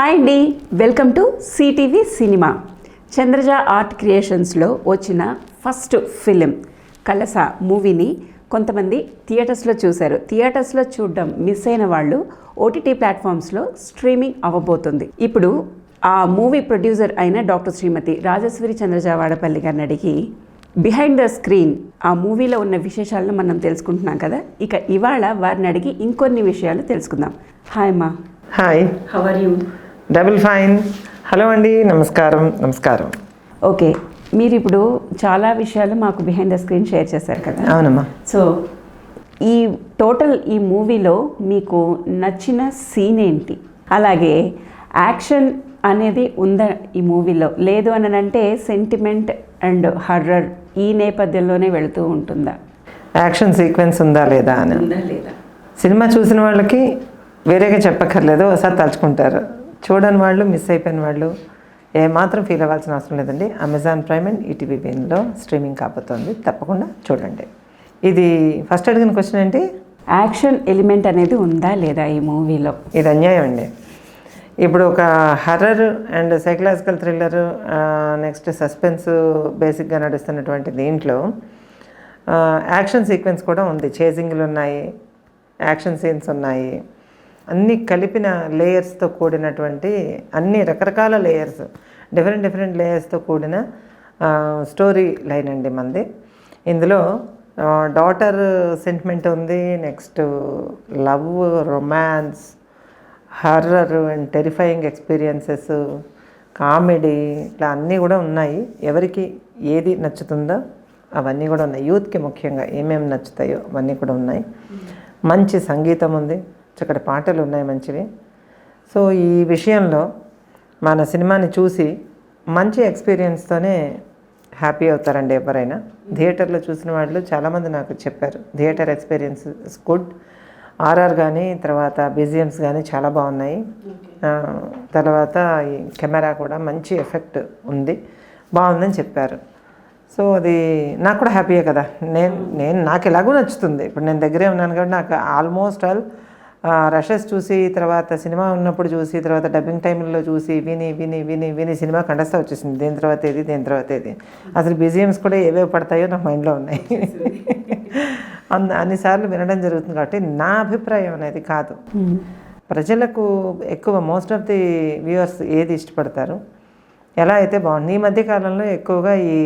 Hi అండి. Welcome to CTV cinema. Chandraja art క్రియేషన్స్లో వచ్చిన first film కలస మూవీని కొంతమంది థియేటర్స్లో చూశారు. థియేటర్స్లో చూడడం మిస్ అయిన వాళ్ళు ఓటీటీ ప్లాట్ఫామ్స్లో స్ట్రీమింగ్ అవ్వబోతుంది. ఇప్పుడు ఆ మూవీ ప్రొడ్యూసర్ అయిన డాక్టర్ శ్రీమతి రాజేశ్వరి చంద్రజ వాడపల్లి గారిని అడిగి బిహైండ్ ద స్క్రీన్ ఆ మూవీలో ఉన్న విశేషాలను మనం తెలుసుకుంటున్నాం కదా? ఇక ఇవాళ వారిని అడిగి ఇంకొన్ని విషయాలు తెలుసుకుందాం. హాయ్ మా hi. How are you double fine. Hello అండి నమస్కారం నమస్కారం. ఓకే మీరు ఇప్పుడు చాలా విషయాలు మాకు బిహైండ్ ద స్క్రీన్ షేర్ చేశారు కదా. అవునమ్మా. సో ఈ టోటల్ ఈ మూవీలో మీకు నచ్చిన సీన్ ఏంటి? అలాగే యాక్షన్ అనేది ఉందా ఈ మూవీలో? లేదు అని అంటే సెంటిమెంట్ అండ్ హర్రర్ ఈ నేపథ్యంలోనే వెళుతూ ఉంటుందా? యాక్షన్ సీక్వెన్స్ ఉందా లేదా అని. సినిమా చూసిన వాళ్ళకి వేరేగా చెప్పక్కర్లేదు ఒకసారి తలుచుకుంటారు. చూడని వాళ్ళు మిస్ అయిపోయిన వాళ్ళు ఏమాత్రం ఫీల్ అవ్వాల్సిన అవసరం లేదండి. అమెజాన్ ప్రైమ్ అండ్ ఈటీవీ బీన్లో స్ట్రీమింగ్ కాబోతోంది. తప్పకుండా చూడండి. ఇది ఫస్ట్ అడిగిన క్వశ్చన్ ఏంటి? యాక్షన్ ఎలిమెంట్ అనేది ఉందా లేదా ఈ మూవీలో? ఇది అన్యాయం అండి. ఇప్పుడు ఒక horror and psychological thriller next suspense బేసిక్గా నడుస్తున్నటువంటి దీంట్లో యాక్షన్ సీక్వెన్స్ కూడా ఉంది. చేజింగ్లు ఉన్నాయి యాక్షన్ సీన్స్ ఉన్నాయి. అన్నీ కలిపిన లేయర్స్తో కూడినటువంటి అన్ని రకరకాల లేయర్స్ డిఫరెంట్ డిఫరెంట్ లేయర్స్తో కూడిన స్టోరీ లైన్ అండి మంది ఇందులో డాటర్ సెంటిమెంట్ ఉంది next love romance horror and terrifying experiences comedy ఇట్లా అన్నీ కూడా ఉన్నాయి. ఎవరికి ఏది నచ్చుతుందో అవన్నీ కూడా ఉన్నాయి. యూత్కి ముఖ్యంగా ఏమేమి నచ్చుతాయో అవన్నీ కూడా ఉన్నాయి. మంచి సంగీతం ఉంది. చక్కటి పాటలు ఉన్నాయి మంచివి. సో ఈ విషయంలో మన సినిమాని చూసి మంచి ఎక్స్పీరియన్స్తోనే హ్యాపీ అవుతారండి ఎవరైనా. థియేటర్లో చూసిన వాళ్ళు చాలామంది నాకు చెప్పారు theatre experience is good RR కానీ తర్వాత బీజిఎమ్స్ కానీ చాలా బాగున్నాయి. తర్వాత ఈ కెమెరా కూడా మంచి ఎఫెక్ట్ ఉంది. బాగుందని చెప్పారు. సో అది నాకు కూడా హ్యాపీయే కదా. నేను నేను నాకు ఎలాగో నచ్చుతుంది. ఇప్పుడు నేను దగ్గరే ఉన్నాను కాబట్టి నాకు ఆల్మోస్ట్ ఆల్ రషెస్ చూసి తర్వాత సినిమా ఉన్నప్పుడు చూసి తర్వాత డబ్బింగ్ టైంలో చూసి విని విని విని విని సినిమా కండస్తా వచ్చేసింది. దేని తర్వాత ఏది దేని తర్వాత ఏది? అసలు బిజిఎమ్స్ కూడా ఏవేవి పడతాయో నా మైండ్లో ఉన్నాయి. అన్ని అన్నిసార్లు వినడం జరుగుతుంది కాబట్టి నా అభిప్రాయం అనేది కాదు. ప్రజలకు ఎక్కువ మోస్ట్ ఆఫ్ ది వ్యూవర్స్ ఏది ఇష్టపడతారు? ఎలా అయితే బాగుంది. ఈ మధ్య కాలంలో ఎక్కువగా ఈ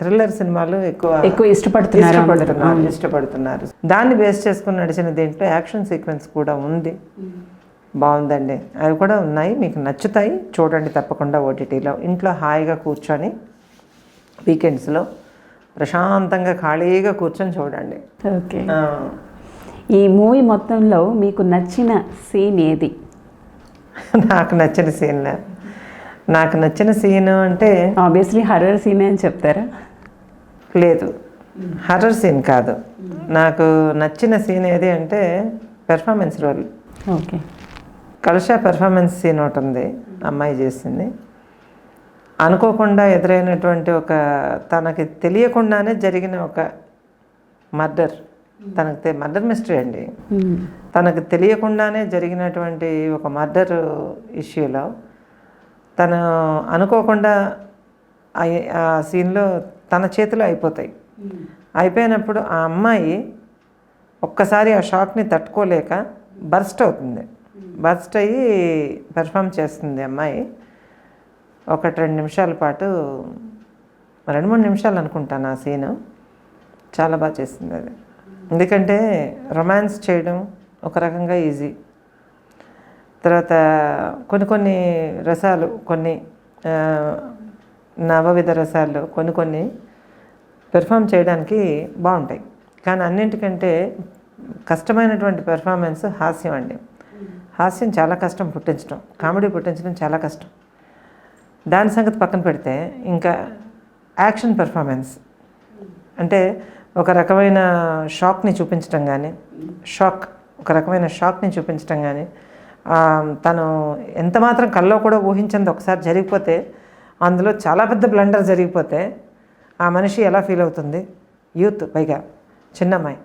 థ్రిల్లర్ సినిమాలు ఎక్కువ ఎక్కువ ఇష్టపడుతున్నారు. ఇష్టపడుతున్నారు ఇష్టపడుతున్నారు. దాన్ని బేస్ చేసుకుని నడిచిన దీంట్లో యాక్షన్ సీక్వెన్స్ కూడా ఉంది. బాగుందండి. అవి కూడా ఉన్నాయి. మీకు నచ్చుతాయి. చూడండి తప్పకుండా ఓటీటీలో. ఇంట్లో హాయిగా కూర్చొని వీకెండ్స్లో ప్రశాంతంగా ఖాళీగా కూర్చొని చూడండి. ఓకే. ఈ మూవీ మొత్తంలో మీకు నచ్చిన సీన్ ఏది? నాకు నచ్చిన సీన్ నాకు నచ్చిన సీన్ అంటే ఆబ్వియస్లీ హర్రర్ సీన్ అని చెప్తారా? లేదు. హర్రర్ సీన్ కాదు. నాకు నచ్చిన సీన్ ఏది అంటే performance role okay Kalasha performance scene ఒకటి ఉంది అమ్మాయి చేసింది. అనుకోకుండా ఎదురైనటువంటి ఒక తనకి తెలియకుండానే జరిగిన ఒక మర్డర్ తనకి మర్డర్ మిస్టరీ అండి. తనకు తెలియకుండానే జరిగినటువంటి ఒక మర్డర్ ఇష్యూలో తను అనుకోకుండా ఆ- సీన్లో తన చేతిలో అయిపోతాయి. అయిపోయినప్పుడు ఆ అమ్మాయి ఒక్కసారి ఆ షాక్ని తట్టుకోలేక బర్స్ట్ అవుతుంది. బర్స్ట్ అయ్యి పెర్ఫామ్ చేస్తుంది అమ్మాయి. ఒకటి రెండు నిమిషాల పాటు రెండు మూడు నిమిషాలు అనుకుంటాను ఆ సీను. చాలా బాగా చేసింది అది. ఎందుకంటే రొమాన్స్ చేయడం ఒక రకంగా ఈజీ. తర్వాత కొన్ని కొన్ని రసాలు కొన్ని నవవిధ రసాలు కొన్ని కొన్ని పెర్ఫామ్ చేయడానికి బాగుంటాయి. కానీ అన్నింటికంటే కష్టమైనటువంటి పెర్ఫార్మెన్స్ హాస్యం అండి. హాస్యం చాలా కష్టం పుట్టించడం. కామెడీ పుట్టించడం చాలా కష్టం. దాని సంగతి పక్కన పెడితే ఇంకా యాక్షన్ పెర్ఫార్మెన్స్ అంటే ఒక రకమైన షాక్ని చూపించడం కానీ షాక్ ఒక రకమైన షాక్ని చూపించడం కానీ తను ఎంత మాత్రం కల్లో కూడా ఊహించింది ఒకసారి జరిగిపోతే అందులో చాలా పెద్ద బ్లండర్ జరిగిపోతే ఆ మనిషి ఎలా ఫీల్ అవుతుంది? యూత్ పైగా చిన్నమ్మాయి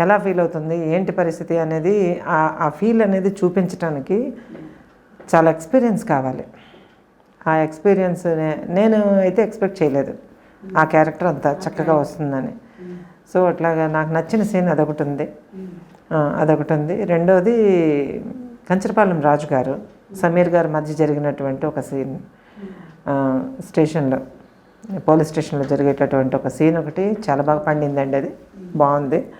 ఎలా ఫీల్ అవుతుంది? ఏంటి పరిస్థితి అనేది ఆ- ఆ ఫీల్ అనేది చూపించడానికి చాలా ఎక్స్పీరియన్స్ కావాలి. ఆ ఎక్స్పీరియన్స్ నేను అయితే ఎక్స్పెక్ట్ చేయలేదు. ఆ క్యారెక్టర్ అంత చక్కగా వస్తుందని. సో అట్లాగా నాకు నచ్చిన సీన్ అదొకటి ఉంది. ఆ, అదొకటి ఉంది. రెండోది కంచరపాలెం రాజు గారు సమీర్ గారి మధ్య జరిగినటువంటి ఒక సీన్ స్టేషన్లో పోలీస్ స్టేషన్లో జరిగేటటువంటి ఒక సీన్ ఒకటి చాలా బాగా పండిందండి అది. బాగుంది.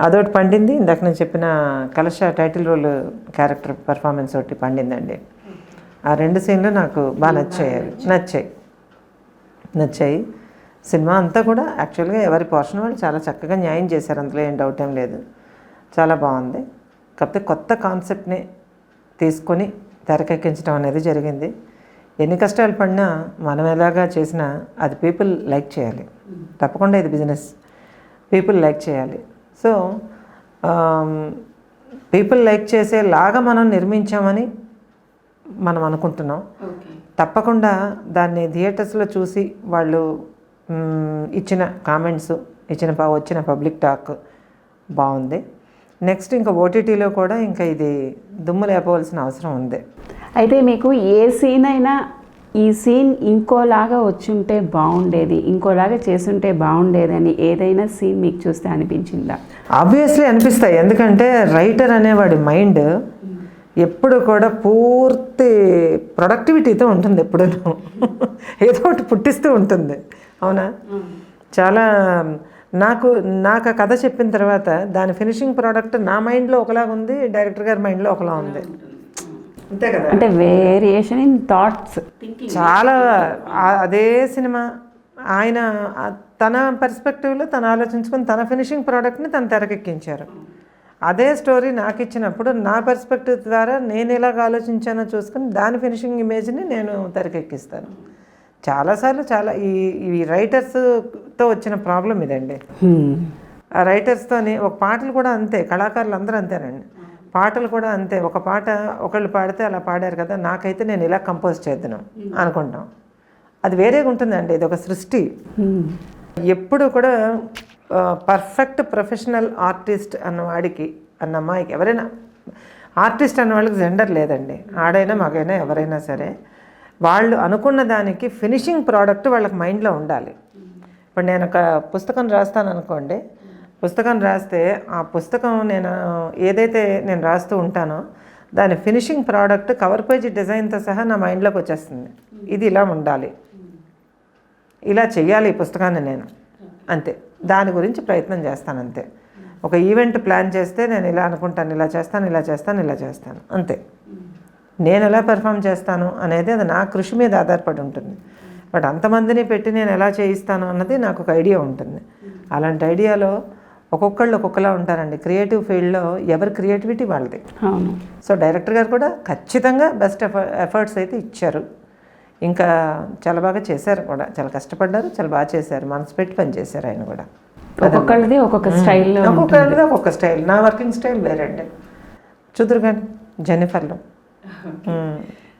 అదొకటి పండింది. ఇందాక నేను చెప్పిన కలశ టైటిల్ రోల్ క్యారెక్టర్ పర్ఫార్మెన్స్ ఒకటి పండిందండి. ఆ రెండు సీన్లు నాకు బాగా నచ్చాయి. నచ్చాయి. నచ్చాయి. సినిమా అంతా కూడా యాక్చువల్గా ఎవరి పోర్షన్ వాళ్ళు చాలా చక్కగా న్యాయం చేశారు. అందులో ఏం డౌట్ ఏం లేదు. చాలా బాగుంది. కాకపోతే కొత్త కాన్సెప్ట్ని తీసుకొని తెరకెక్కించడం అనేది జరిగింది. ఎన్ని కష్టాలు పడినా మనం ఎలాగా చేసినా అది పీపుల్ లైక్ చేయాలి. తప్పకుండా ఇది బిజినెస్ పీపుల్ లైక్ చేయాలి. సో పీపుల్ లైక్ చేసేలాగా మనం నిర్మించామని మనం అనుకుంటున్నాం. తప్పకుండా దాన్ని థియేటర్స్లో చూసి వాళ్ళు ఇచ్చిన కామెంట్స్ ఇచ్చిన ప- వచ్చిన పబ్లిక్ టాక్ బాగుంది. నెక్స్ట్ ఇంకా ఓటీటీలో కూడా ఇంకా ఇది దుమ్ము లేపవలసిన అవసరం ఉంది. అయితే మీకు ఏ సీన్ అయినా ఈ సీన్ ఇంకోలాగా వచ్చుంటే బాగుండేది ఇంకోలాగా చేసుంటే బాగుండేదని ఏదైనా సీన్ మీకు చూస్తే అనిపించిందా? ఆబ్వియస్లీ అనిపిస్తాయి. ఎందుకంటే రైటర్ అనేవాడి మైండ్ ఎప్పుడు కూడా పూర్తి ప్రొడక్టివిటీతో ఉంటుంది ఎప్పుడు ఏదో ఒకటి పుట్టిస్తూ ఉంటుంది. అవునా? చాలా నాకు నాకు ఆ కథ చెప్పిన తర్వాత దాని ఫినిషింగ్ ప్రోడక్ట్ నా మైండ్లో ఒకలాగా ఉంది డైరెక్టర్ గారి మైండ్లో ఒకలా ఉంది. అంతే కదా? అంటే వేరియేషన్ ఇన్ థాట్స్ చాలా అదే సినిమా. ఆయన తన పర్స్పెక్టివ్లో తను ఆలోచించుకొని తన ఫినిషింగ్ ప్రోడక్ట్ని తను తెరకెక్కించారు. అదే స్టోరీ నాకు ఇచ్చినప్పుడు నా పర్స్పెక్టివ్ ద్వారా నేను ఎలాగ ఆలోచించానో చూసుకొని దాని ఫినిషింగ్ ఇమేజ్ని నేను తెరకెక్కిస్తాను. చాలాసార్లు చాలా ఈ ఈ రైటర్స్తో వచ్చిన ప్రాబ్లం ఇదండి. ఆ రైటర్స్తోని ఒక పాటలు కూడా అంతే కళాకారులు అందరూ అంతేనండి. పాటలు కూడా అంతే ఒక పాట ఒకళ్ళు పాడితే అలా పాడారు కదా నాకైతే నేను ఇలా కంపోజ్ చేద్దాను అనుకుంటాం. అది వేరేగా ఉంటుందండి ఇది ఒక సృష్టి. ఎప్పుడు కూడా పర్ఫెక్ట్ ప్రొఫెషనల్ ఆర్టిస్ట్ అన్న వాడికి అన్న అమ్మాయికి ఎవరైనా ఆర్టిస్ట్ అన్న వాళ్ళకి జెండర్ లేదండి. ఆడైనా మగైనా ఎవరైనా సరే వాళ్ళు అనుకున్న దానికి ఫినిషింగ్ ప్రోడక్ట్ వాళ్ళకి మైండ్లో ఉండాలి. ఇప్పుడు నేను ఒక పుస్తకం రాస్తాను అనుకోండి పుస్తకం రాస్తే ఆ పుస్తకం నేను ఏదైతే నేను రాస్తూ ఉంటానో దాని ఫినిషింగ్ ప్రోడక్ట్ కవర్ పేజీ డిజైన్తో సహా నా మైండ్లోకి వచ్చేస్తుంది. ఇది ఇలా ఉండాలి. ఇలా చెయ్యాలి ఈ పుస్తకాన్ని నేను. అంతే. దాని గురించి ప్రయత్నం చేస్తాను అంతే. ఒక ఈవెంట్ ప్లాన్ చేస్తే నేను ఇలా అనుకుంటాను ఇలా చేస్తాను ఇలా చేస్తాను ఇలా చేస్తాను. అంతే. నేను ఎలా పెర్ఫామ్ చేస్తాను అనేది అది నా కృషి మీద ఆధారపడి ఉంటుంది. బట్ అంతమందిని పెట్టి నేను ఎలా చేయిస్తాను అన్నది నాకు ఒక ఐడియా ఉంటుంది. అలాంటి ఐడియాలో ఒక్కొక్కళ్ళు ఒక్కొక్కలా ఉంటారండి. క్రియేటివ్ ఫీల్డ్లో ఎవరి క్రియేటివిటీ వాళ్ళది. సో డైరెక్టర్ గారు కూడా ఖచ్చితంగా బెస్ట్ ఎఫర్ట్స్ అయితే ఇచ్చారు. ఇంకా చాలా బాగా చేశారు కూడా. చాలా కష్టపడ్డారు చాలా బాగా చేశారు. మనసు పెట్టి పని చేశారు ఆయన కూడా. ఒక్కొక్కళ్ళది ఒక్కొక్క స్టైల్లో ఒక్కొక్కరిది ఒక్కొక్క స్టైల్. నా వర్కింగ్ స్టైల్ వేరండి. చూదురు కానీ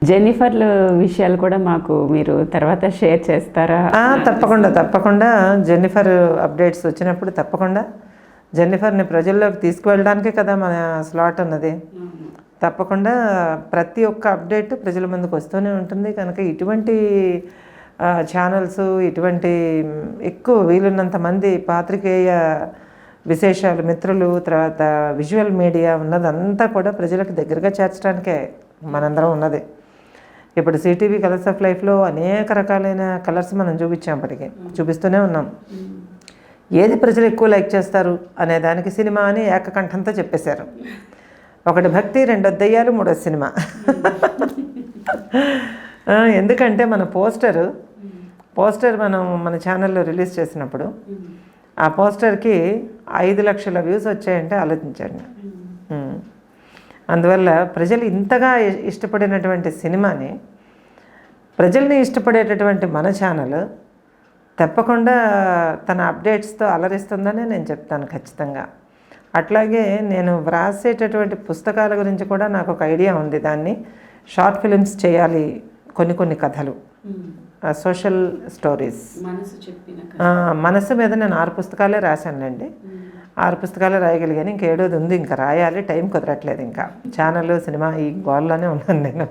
జెన్నిఫర్ల విషయాలు కూడా మాకు మీరు తర్వాత షేర్ చేస్తారా? తప్పకుండా తప్పకుండా. జెన్నిఫర్ అప్డేట్స్ వచ్చినప్పుడు తప్పకుండా. జెన్నిఫర్ని ప్రజల్లోకి తీసుకువెళ్ళడానికే కదా మన స్లాట్ అన్నది తప్పకుండా ప్రతి ఒక్క అప్డేట్ ప్రజల ముందుకు వస్తూనే ఉంటుంది. కనుక ఇటువంటి ఛానల్స్ ఇటువంటి ఎక్కువ వీలున్నంత మంది పాత్రికేయ విశేషాలు మిత్రులు తర్వాత విజువల్ మీడియా ఉన్నదంతా కూడా ప్రజలకు దగ్గరగా చేర్చడానికే మనందరం ఉన్నది. ఇప్పుడు సిటీవీ కలర్స్ ఆఫ్ లైఫ్లో అనేక రకాలైన కలర్స్ మనం చూపించాం ఇప్పటికీ. చూపిస్తూనే ఉన్నాం. ఏది ప్రజలు ఎక్కువ లైక్ చేస్తారు అనే దానికి సినిమా అని ఏకకంఠంతో చెప్పేశారు. ఒకటి భక్తి రెండో దయ్యాలు మూడో సినిమా. ఎందుకంటే మన పోస్టర్ పోస్టర్ మనం మన ఛానల్లో రిలీజ్ చేసినప్పుడు ఆ పోస్టర్కి ఐదు లక్షల వ్యూస్ వచ్చాయంటే ఆలోచించండి. అందువల్ల ప్రజలు ఇంతగా ఇష్టపడినటువంటి సినిమాని ప్రజల్ని ఇష్టపడేటటువంటి మన ఛానల్ తప్పకుండా తన అప్డేట్స్తో అలరిస్తుందని నేను చెప్తాను ఖచ్చితంగా. అట్లాగే నేను వ్రాసేటటువంటి పుస్తకాల గురించి కూడా నాకు ఒక ఐడియా ఉంది. దాన్ని షార్ట్ ఫిలిమ్స్ చేయాలి కొన్ని కొన్ని కథలు. Social stories. మనసు మీద నేను ఆరు పుస్తకాలే రాశానండి ఆరు పుస్తకాలు రాయగలిగాను. ఇంకా ఏడోది ఉంది. ఇంకా రాయాలి. టైం కుదరట్లేదు ఇంకా. ఛానల్ సినిమా ఈ గోల్లోనే ఉన్నాను నేను.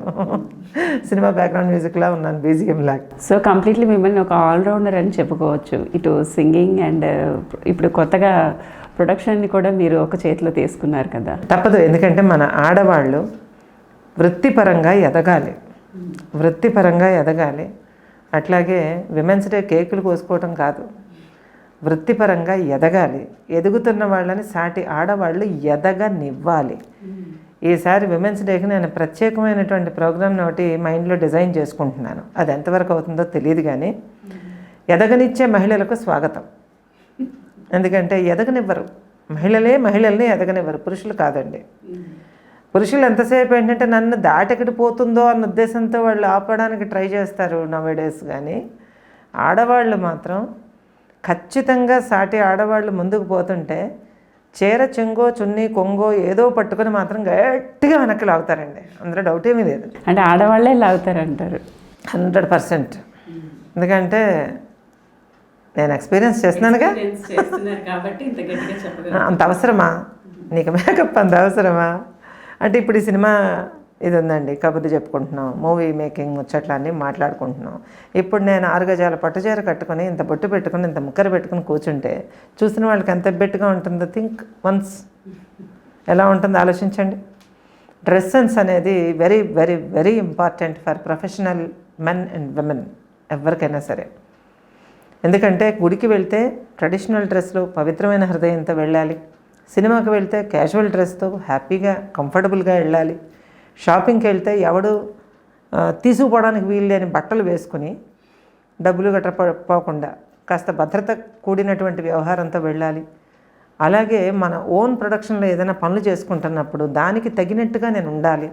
సినిమా బ్యాక్గ్రౌండ్ మ్యూజిక్లా ఉన్నాను. బీజిఎం లాగా సో కంప్లీట్లీ మిమ్మల్ని ఒక ఆల్రౌండర్ అని చెప్పుకోవచ్చు. ఇటు సింగింగ్ అండ్ ఇప్పుడు కొత్తగా ప్రొడక్షన్ని కూడా మీరు ఒక చేతిలో తీసుకున్నారు కదా. తప్పదు. ఎందుకంటే మన ఆడవాళ్ళు వృత్తిపరంగా ఎదగాలి. వృత్తిపరంగా ఎదగాలి. అట్లాగే విమెన్స్ డే కేకులు కోసుకోవటం కాదు. వృత్తిపరంగా ఎదగాలి. ఎదుగుతున్న వాళ్ళని సాటి ఆడవాళ్ళు ఎదగనివ్వాలి. ఈసారి విమెన్స్ డేకి నేను ప్రత్యేకమైనటువంటి ప్రోగ్రామ్ ఒకటి మైండ్లో డిజైన్ చేసుకుంటున్నాను. అది ఎంతవరకు అవుతుందో తెలియదు కానీ ఎదగనిచ్చే మహిళలకు స్వాగతం. ఎందుకంటే ఎదగనివ్వరు. మహిళలే మహిళల్ని ఎదగనివ్వరు. పురుషులు కాదండి. పురుషులు ఎంతసేపు ఏంటంటే నన్ను దాటెక్కడి పోతుందో అన్న ఉద్దేశంతో వాళ్ళు ఆపడానికి ట్రై చేస్తారు నవేడేస్ కానీ. ఆడవాళ్ళు మాత్రం ఖచ్చితంగా సాటి ఆడవాళ్ళు ముందుకు పోతుంటే చీర చెంగో చున్నీ కొంగో ఏదో పట్టుకొని మాత్రం గట్టిగా వెనక్కి లాగుతారండి. అందులో డౌట్ ఏమీ లేదు. అంటే ఆడవాళ్ళే లాగుతారంటారు. Hundred percent. ఎందుకంటే నేను ఎక్స్పీరియన్స్ చేస్తున్నానుగా. అంత అవసరమా? నీకు మేకప్ అంత అవసరమా? అంటే ఇప్పుడు ఈ సినిమా ఇది ఉందండి కబుర్లు చెప్పుకుంటున్నాం. మూవీ మేకింగ్ ముచ్చట్లన్నీ మాట్లాడుకుంటున్నాం. ఇప్పుడు నేను ఆరు గజాల పట్టుచీర కట్టుకొని ఇంత బొట్టు పెట్టుకుని ఇంత ముక్కర పెట్టుకుని కూర్చుంటే చూసిన వాళ్ళకి ఎంత బెట్టుగా ఉంటుందో థింక్ వన్స్. ఎలా ఉంటుందో ఆలోచించండి. డ్రెస్ సెన్స్ అనేది very very very important for professional men and women ఎవరికైనా సరే. ఎందుకంటే గుడికి వెళ్తే ట్రెడిషనల్ డ్రెస్లో పవిత్రమైన హృదయంతో వెళ్ళాలి. సినిమాకి వెళ్తే క్యాజువల్ డ్రెస్తో హ్యాపీగా కంఫర్టబుల్గా వెళ్ళాలి. షాపింగ్కి వెళ్తే ఎవడు తీసుకుపోవడానికి వీలు లేని బట్టలు వేసుకుని డబ్బులు గట్టపోకుండా పోకుండా కాస్త భద్రత కూడినటువంటి వ్యవహారంతో వెళ్ళాలి. అలాగే మన ఓన్ ప్రొడక్షన్లో ఏదైనా పనులు చేసుకుంటున్నప్పుడు దానికి తగినట్టుగా నేను ఉండాలి.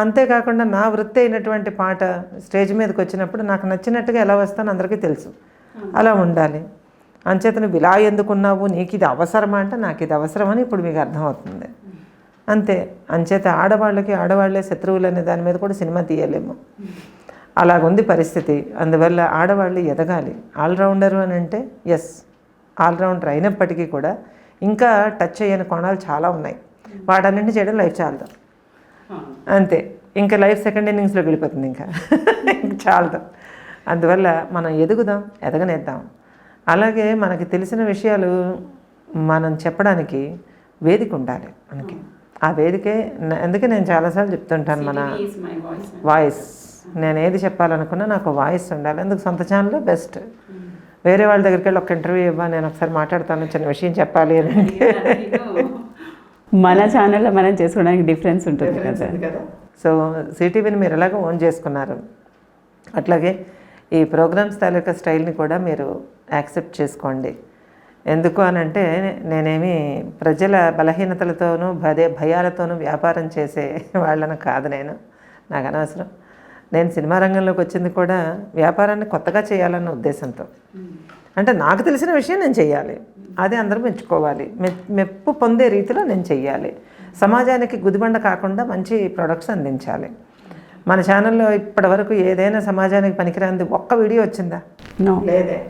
అంతేకాకుండా నా వృత్తి అయినటువంటి పాట స్టేజ్ మీదకి వచ్చినప్పుడు నాకు నచ్చినట్టుగా ఎలా వస్తానో అందరికీ తెలుసు. అలా ఉండాలి. అంచేత నువ్వు ఇలా ఎందుకున్నావు? నీకు ఇది అవసరమా అంటే నాకు ఇది అవసరమని ఇప్పుడు మీకు అర్థమవుతుంది. అంతే. అంచేత ఆడవాళ్ళకి ఆడవాళ్ళే శత్రువులు అనే దాని మీద కూడా సినిమా తీయలేము. అలాగుంది పరిస్థితి. అందువల్ల ఆడవాళ్ళు ఎదగాలి. ఆల్రౌండరు అని అంటే ఎస్ ఆల్రౌండర్ అయినప్పటికీ కూడా ఇంకా టచ్ అయ్యని కోణాలు చాలా ఉన్నాయి. వాటన్నింటినీ చేయడం లైఫ్ చాలదు. అంతే. ఇంకా లైఫ్ సెకండ్ ఇన్నింగ్స్లోకి వెళ్ళిపోతుంది ఇంకా. ఇంక చాలదు. అందువల్ల మనం ఎదుగుదాం ఎదగనేద్దాం. అలాగే మనకి తెలిసిన విషయాలు మనం చెప్పడానికి వేదిక ఉండాలి మనకి. ఆ వేదికే అందుకే నేను చాలాసార్లు చెప్తుంటాను మన వాయిస్. నేను ఏది చెప్పాలనుకున్నా నాకు వాయిస్ ఉండాలి. అందుకు సొంత ఛానల్ బెస్ట్. వేరే వాళ్ళ దగ్గరికి వెళ్ళి ఒక ఇంటర్వ్యూ ఇవ్వ నేను ఒకసారి మాట్లాడతాను చిన్న విషయం చెప్పాలి అని అంటే. మన ఛానల్లో మనం చేసుకోవడానికి డిఫరెన్స్ ఉంటుంది కదా. సో సిటీవీని మీరు ఎలాగో ఓన్ చేసుకున్నారు. అట్లాగే ఈ ప్రోగ్రామ్స్ తాలూకా స్టైల్ని కూడా మీరు యాక్సెప్ట్ చేసుకోండి. ఎందుకు అని అంటే నేనేమి ప్రజల బలహీనతలతోనూ భదే భయాలతోనూ వ్యాపారం చేసే వాళ్ళను కాదు నేను. నాకు అనవసరం. నేను సినిమా రంగంలోకి వచ్చింది కూడా వ్యాపారాన్ని కొత్తగా చేయాలన్న ఉద్దేశంతో. అంటే నాకు తెలిసిన విషయం నేను చెయ్యాలి అది అందరూ మెచ్చుకోవాలి. మె- మెప్పు పొందే రీతిలో నేను చెయ్యాలి. సమాజానికి గుదిబండ కాకుండా మంచి ప్రొడక్ట్స్ అందించాలి. మన ఛానల్లో ఇప్పటివరకు ఏదైనా సమాజానికి పనికిరాంది ఒక్క వీడియో వచ్చిందా? లేదే.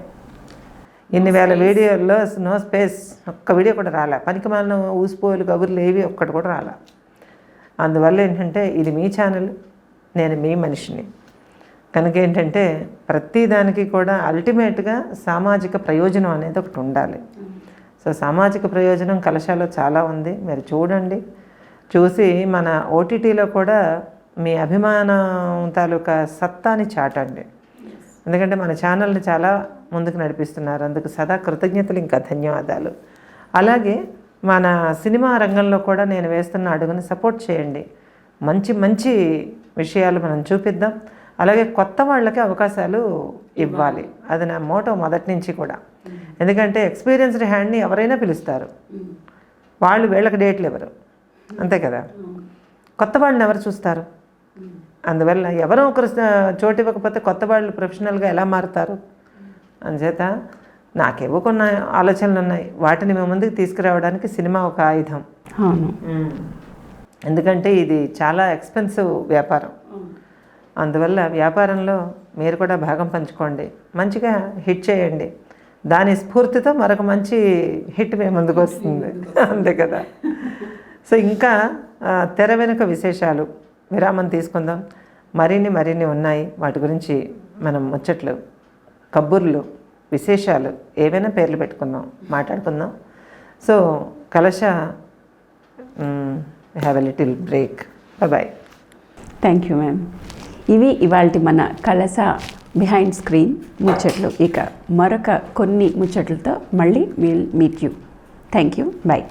ఇన్ని వేల వీడియోల్లో నో స్పేస్ ఒక్క వీడియో కూడా రాలే. పనికి మాలిన ఊసిపోయలు కబుర్లు ఏవి ఒక్కటి కూడా రాలే. అందువల్ల ఏంటంటే ఇది మీ ఛానల్ నేను మీ మనిషిని. కనుక ఏంటంటే ప్రతి దానికి కూడా అల్టిమేట్గా సామాజిక ప్రయోజనం అనేది ఒకటి ఉండాలి. సో సామాజిక ప్రయోజనం కలశాలో చాలా ఉంది. మీరు చూడండి. చూసి మన ఓటీటీలో కూడా మీ అభిమానం తాలూకా సత్తాని చాటండి. ఎందుకంటే మన ఛానల్ని చాలా ముందుకు నడిపిస్తున్నారు. అందుకు సదా కృతజ్ఞతలు ఇంకా ధన్యవాదాలు. అలాగే మన సినిమా రంగంలో కూడా నేను వేస్తున్న అడుగుని సపోర్ట్ చేయండి. మంచి మంచి విషయాలు మనం చూపిద్దాం. అలాగే కొత్త వాళ్ళకి అవకాశాలు ఇవ్వాలి. అది నా మోటో మొదటి నుంచి కూడా. ఎందుకంటే ఎక్స్పీరియన్స్డ్ హ్యాండ్ని ఎవరైనా పిలుస్తారు. వాళ్ళు వీళ్ళకి డేట్లు ఇవ్వరు. అంతే కదా? కొత్త వాళ్ళని ఎవరు చూస్తారు? అందువల్ల ఎవరో ఒకరు చోటు ఇవ్వకపోతే కొత్త వాళ్ళు ప్రొఫెషనల్గా ఎలా మారుతారు? అందుచేత నాకేవో కొన్ని ఆలోచనలు ఉన్నాయి వాటిని మేము ముందుకు తీసుకురావడానికి సినిమా ఒక ఆయుధం. ఎందుకంటే ఇది చాలా ఎక్స్పెన్సివ్ వ్యాపారం. అందువల్ల వ్యాపారంలో మీరు కూడా భాగం పంచుకోండి. మంచిగా హిట్ చేయండి. దాని స్ఫూర్తితో మరొక మంచి హిట్ మేము ముందుకు వస్తుంది. అంతే కదా. సో ఇంకా తెర వెనుక విశేషాలు. విరామం తీసుకుందాం. మరిన్ని మరిన్ని ఉన్నాయి. వాటి గురించి మనం ముచ్చట్లు కబుర్లు విశేషాలు ఏవైనా పేర్లు పెట్టుకుందాం మాట్లాడుకుందాం. So Kalasha have a little break bye thank you ma'am ఇవి ఇవాళ మన కలస బిహైండ్ స్క్రీన్ ముచ్చట్లు. ఇక మరొక కొన్ని ముచ్చట్లతో మళ్ళీ will meet you thank you bye